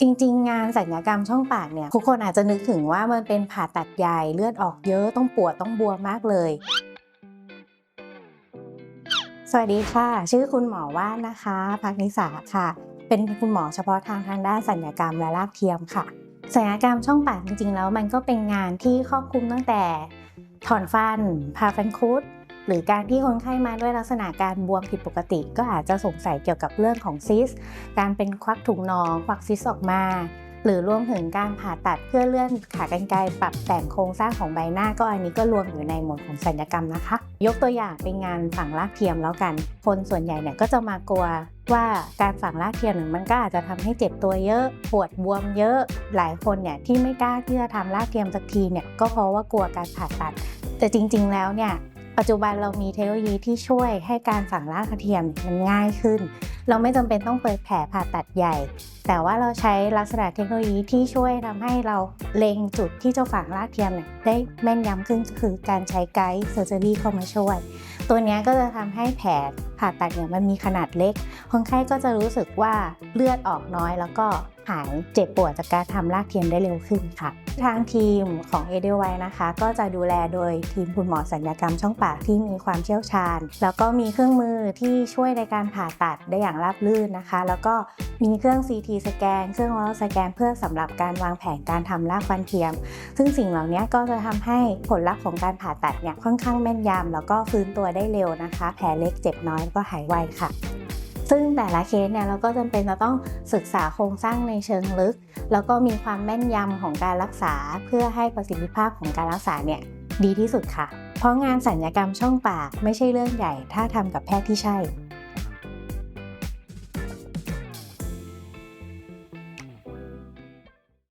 จริงๆ งานสัญญกรรมช่องปากเนี่ยทุกคนอาจจะนึกถึงว่ามันเป็นผ่าตัดใหญ่เลือดออกเยอะต้องปวดต้องบวมมากเลย สวัสดีค่ะ ชื่อคุณหมอว่านนะคะพักนิสาค่ะ เป็นคุณหมอเฉพาะทางทางด้านสัญญกรรมและรากเทียมค่ะสัญญกรรมช่องปากจริงๆ แล้วมันก็เป็นงานที่ครอบคลุมตั้งแต่ถอนฟันผ่าฟันคุด หรือการที่คนไข้มาด้วยลักษณะการบวมผิดปกติ ก็อาจจะสงสัยเกี่ยวกับเรื่องของซิส การเป็นควักถุงนอง ควักซิสออกมา หรือรวมถึงการผ่าตัดเพื่อเลื่อนขากรรไกรปรับแต่งโครงสร้างของใบหน้าก็อันนี้ก็รวมอยู่ในหมวดของสัญญกรรมนะคะ ยกตัวอย่างเป็นงานฝังรากเทียมแล้วกัน คนส่วนใหญ่เนี่ยก็จะมากลัวว่าการฝังรากเทียมเนี่ยมันก็อาจจะทำให้เจ็บตัวเยอะ ปวดบวมเยอะ หลายคนเนี่ยที่ไม่กล้าที่จะทำรากเทียมสักทีเนี่ยก็เพราะว่ากลัวการผ่าตัด แต่จริง ๆ แล้วเนี่ย ปัจจุบันเรามีเทคโนโลยีที่ช่วยให้การฝังรากกระเทียมมันง่ายขึ้น เราไม่จำเป็นต้องเปิดแผลผ่าตัดใหญ่ แต่ว่าเราใช้ลักษณะเทคโนโลยีที่ช่วยทำให้เราเล็งจุดที่จะฝังรากเทียมเนี่ยได้แม่นยำขึ้นก็คือการใช้ไกด์เซอร์เจอรี่เข้ามาช่วย ตัวนี้ก็จะทำให้แผลผ่าตัดเนี่ยมันมีขนาดเล็กคนไข้ก็จะรู้สึกว่าเลือดออกน้อยแล้วก็ หายเจ็บปวดจากการทำรากเทียมได้เร็วขึ้นค่ะ ทางทีมของเอเดไวนะคะ ก็จะดูแลโดยทีมคุณหมอสัญญกรรมช่องปากที่มีความเชี่ยวชาญ แล้วก็มีเครื่องมือที่ช่วยในการผ่าตัดได้อย่างราบรื่นนะคะ แล้วก็มีเครื่อง CT สแกน เครื่องวอลสแกน เพื่อสำหรับการวางแผนการทำรากฟันเทียม ซึ่งสิ่งเหล่านี้ก็จะทำให้ผลลัพธ์ของการผ่าตัดเนี่ยค่อนข้างแม่นยำแล้วก็ฟื้นตัวได้เร็วนะคะ แผลเล็กเจ็บน้อยก็หายไวค่ะ ซึ่งแต่ละเคสเนี่ยเราก็จำเป็นจะต้องศึกษาโครงสร้างในเชิงลึก แล้วก็มีความแม่นยำของการรักษา เพื่อให้ประสิทธิภาพของการรักษาเนี่ยดีที่สุดค่ะ เพราะงานสัญญกรรมช่องปากไม่ใช่เรื่องใหญ่ ถ้าทำกับแพทย์ที่ใช่